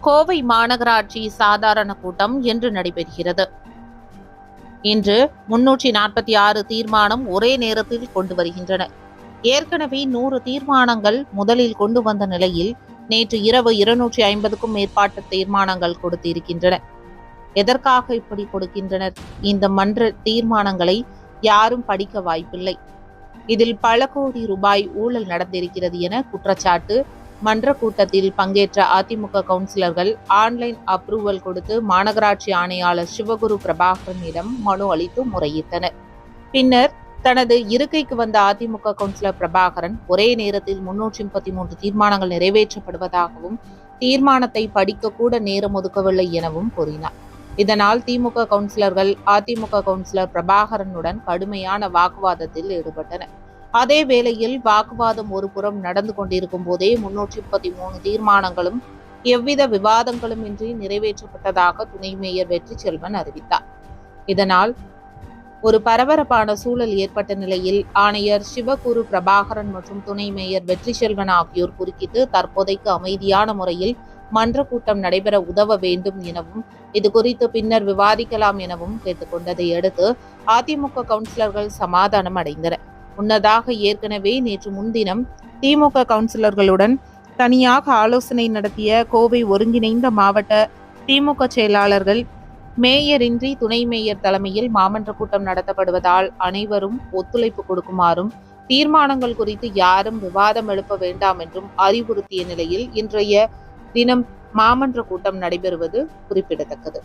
கோவை மாநகராட்சி சாதாரண கூட்டம் இன்று நடைபெறுகிறது. இன்று முன்னூற்றி நாற்பத்தி ஆறு தீர்மானம் ஒரே நேரத்தில் கொண்டு வருகின்றன. ஏற்கனவே நூறு தீர்மானங்கள் முதலில் கொண்டு வந்த நிலையில் நேற்று இரவு இருநூற்றி ஐம்பதுக்கும் மேற்பட்ட தீர்மானங்கள் கொடுத்திருக்கின்றன. எதற்காக இப்படி கொடுக்கின்றனர்? இந்த மன்ற தீர்மானங்களை யாரும் படிக்க வாய்ப்பில்லை. இதில் பல கோடி ரூபாய் ஊழல் நடந்திருக்கிறது என குற்றச்சாட்டு மன்ற கூட்டத்தில் பங்கேற்ற அதிமுக கவுன்சிலர்கள் ஆன்லைன் அப்ரூவல் கொடுத்து மாநகராட்சி ஆணையாளர் சிவகுரு பிரபாகரனிடம் மனு அளித்து முறையிட்டனர். பின்னர் தனது இருக்கைக்கு வந்த அதிமுக கவுன்சிலர் பிரபாகரன் ஒரே நேரத்தில் முன்னூற்றி முப்பத்தி மூன்று தீர்மானங்கள் நிறைவேற்றப்படுவதாகவும் தீர்மானத்தை படிக்க கூட நேரம் ஒதுக்கவில்லை எனவும் கூறினார். இதனால் திமுக கவுன்சிலர்கள் அதிமுக கவுன்சிலர் பிரபாகரனுடன் கடுமையான வாக்குவாதத்தில் ஈடுபட்டனர். அதே வேளையில் வாக்குவாதம் ஒருபுறம் நடந்து கொண்டிருக்கும் போதே முன்னூற்றி முப்பத்தி மூணு தீர்மானங்களும் எவ்வித விவாதங்களும் இன்றி நிறைவேற்றப்பட்டதாக துணை மேயர் வெற்றி செல்வன் அறிவித்தார். இதனால் ஒரு பரபரப்பான சூழல் ஏற்பட்ட நிலையில் ஆணையர் சிவகுரு பிரபாகரன் மற்றும் துணை மேயர் வெற்றி செல்வன் ஆகியோர் குறுக்கிட்டு தற்போதைக்கு அமைதியான முறையில் மன்ற கூட்டம் நடைபெற உதவ வேண்டும் எனவும் இது குறித்து பின்னர் விவாதிக்கலாம் எனவும் கேட்டுக்கொண்டதை அடுத்து அதிமுக கவுன்சிலர்கள் சமாதானம் அடைந்தனர். முன்னதாக ஏற்கனவே நேற்று முன்தினம் திமுக கவுன்சிலர்களுடன் தனியாக ஆலோசனை நடத்திய கோவை ஒருங்கிணைந்த மாவட்ட திமுக செயலாளர்கள் மேயரின்றி துணை மேயர் தலைமையில் மாமன்ற கூட்டம் நடத்தப்படுவதால் அனைவரும் ஒத்துழைப்பு கொடுக்குமாறும் தீர்மானங்கள் குறித்து யாரும் விவாதம் எழுப்ப வேண்டாம் என்றும் அறிவுறுத்திய நிலையில் இன்றைய தினம் மாமன்ற கூட்டம் நடைபெறுவது குறிப்பிடத்தக்கது.